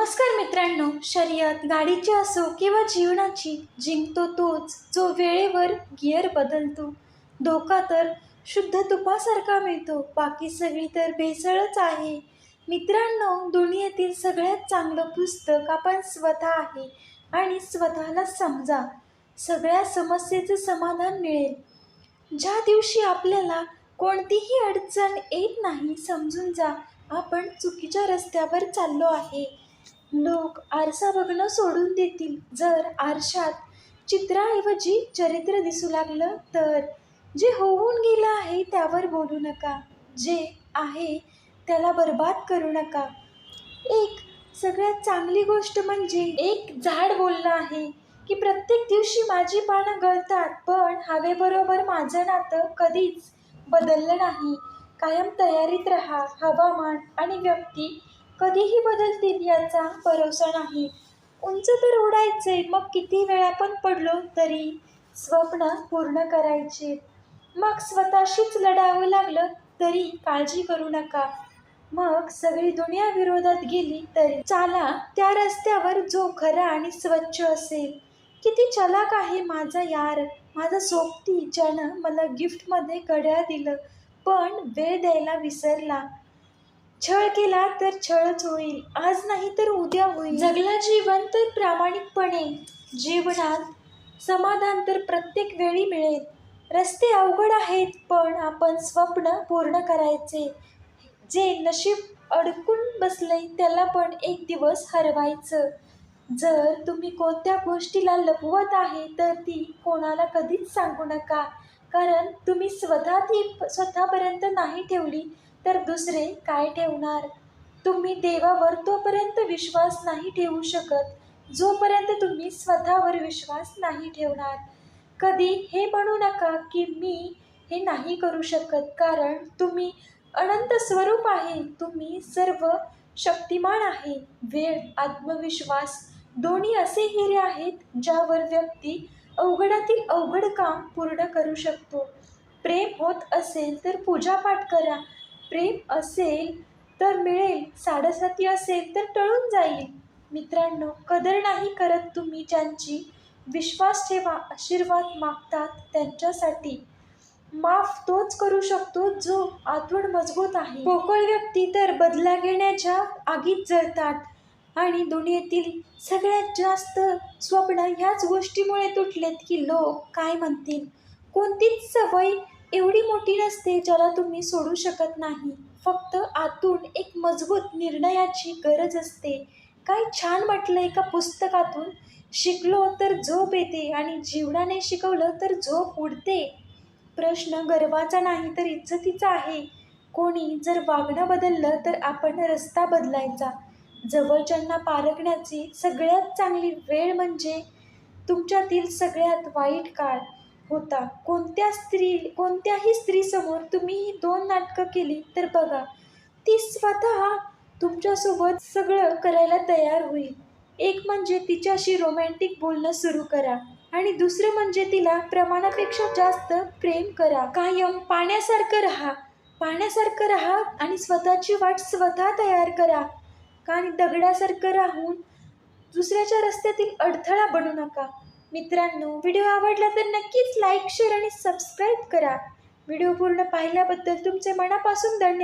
नमस्कार मित्रांनो शर्यत गाडीची असो किंवा जीवनाची जिंकतो तोच जो वेळेवर गिअर बदलतो. धोका तर शुद्ध तुपासारखा मिळतो बाकी सगळी तर भेसळच आहे. मित्रांनो दुनियेतील सगळ्यात चांगलं पुस्तक आपण स्वतः आहे आणि स्वतःला समजा. सगळ्या समस्येचं समाधान मिळेल. ज्या दिवशी आपल्याला कोणतीही अडचण येत नाही समजून जा आपण चुकीच्या रस्त्यावर चाललो आहे. लोक आरसा बघणं सोडून देतील. जर आरशात चित्राऐवजी चरित्र दिसू लागलं तर जे होऊन गेलं आहे त्यावर बोलू नका. जे आहे त्याला बर्बाद करू नका. एक सगळ्यात चांगली गोष्ट म्हणजे एक झाड बोललं आहे की प्रत्येक दिवशी माझी पानं गळतात पण हवेबरोबर माझं नातं कधीच बदललं नाही. कायम तयारीत रहा हवामान आणि व्यक्ती कधीही बदलतील याचा भरोसा नाही. उंच तर उडायचे मग किती वेळा पण पडलो तरी स्वप्न पूर्ण करायचे. मग स्वतःशीच लढावं लागलं तरी काळजी करू नका. मग सगळी दुनिया विरोधात गेली तरी चाला त्या रस्त्यावर जो खरा आणि स्वच्छ असेल. किती चलाक आहे माझा यार. माझा सोबती ज्यानं मला गिफ्टमध्ये घड्याळ दिलं पण वेळ द्यायला विसरला. छळ केला तर छळच होईल आज नाही तर उद्या होईल. जगला जीवन तर प्रामाणिकपणे जीवनात समाधान तर प्रत्येक वेळी मिळेल. रस्ते अवघड आहेत पण आपण स्वप्न पूर्ण करायचे. जे नशीब अडकून बसले त्याला पण एक दिवस हरवायचं. जर तुम्ही कोणत्या गोष्टीला लपवत आहे तर ती कोणाला कधीच सांगू नका. कारण तुम्ही स्वतः ती स्वतःपर्यंत नाही ठेवली तर दुसरे काय ठेवणार? तुम्ही देवावर तोपर्यंत विश्वास नाही ठेवू शकत जोपर्यंत तुम्ही स्वतःवर विश्वास नाही ठेवणार. कधी हे म्हणू नका की मी हे नाही करू शकत कारण तुम्ही अनंत स्वरूप आहे तुम्ही सर्व शक्तिमान आहे. वेळ आत्मविश्वास दोन्ही असे हिरे आहेत ज्यावर व्यक्ती अवघडातील अवघड काम पूर्ण करू शकतो. प्रेम होत असेल तर पूजापाठ करा. प्रेम असेल तर मिळेल साडेसाती असेल तर टळून जाईल. मित्रांनो कदर नाही करत तुम्ही ज्यांची विश्वास ठेवा आशीर्वाद मागतात त्यांच्यासाठी. माफ तोच करू शकतो जो आतवड मजबूत आहे. पोकळ व्यक्ती तर बदला घेण्याच्या आगीत जळतात आणि दुनियेतील सगळ्यात जास्त स्वप्न ह्याच गोष्टीमुळे तुटलेत की लोक काय म्हणतील? कोणतीच सवय एवढी मोठी नसते ज्याला तुम्ही सोडू शकत नाही. फक्त आतून एक मजबूत निर्णयाची गरज असते. काय छान म्हटलं एका पुस्तकातून? शिकलो तर झोप येते आणि जीवनाने शिकवलं तर झोप उडते. प्रश्न गर्वाचा नाही तर इज्जतीचा आहे. कोणी जर वागणं बदललं तर आपण रस्ता बदलायचा. जवळच्यांना पारखण्याची सगळ्यात चांगली वेळ म्हणजे तुमच्यातील सगळ्यात वाईट काळ. होता. कोणत्या स्त्री कोणत्याही स्त्रीसमोर तुम्ही ही दोन नाटकं केली तर बघा. ती स्वतः तुमच्यासोबत सगळं करायला तयार होईल. एक म्हणजे तिच्याशी रोमॅन्टिक बोलणं सुरू करा आणि दुसरं म्हणजे तिला प्रमाणापेक्षा जास्त प्रेम करा. कायम पाण्यासारखं राहा. पाण्यासारखं राहा आणि स्वतःची वाट स्वतः तयार करा. आणि दगडासारखं राहून दुसऱ्याच्या रस्त्यातील अडथळा बनू नका. मित्रांनो व्हिडिओ आवडला तर नक्कीच लाईक शेअर आणि सबस्क्राईब करा. व्हिडिओ पूर्ण पाहिल्याबद्दल तुमचे मनापासून धन्यवाद.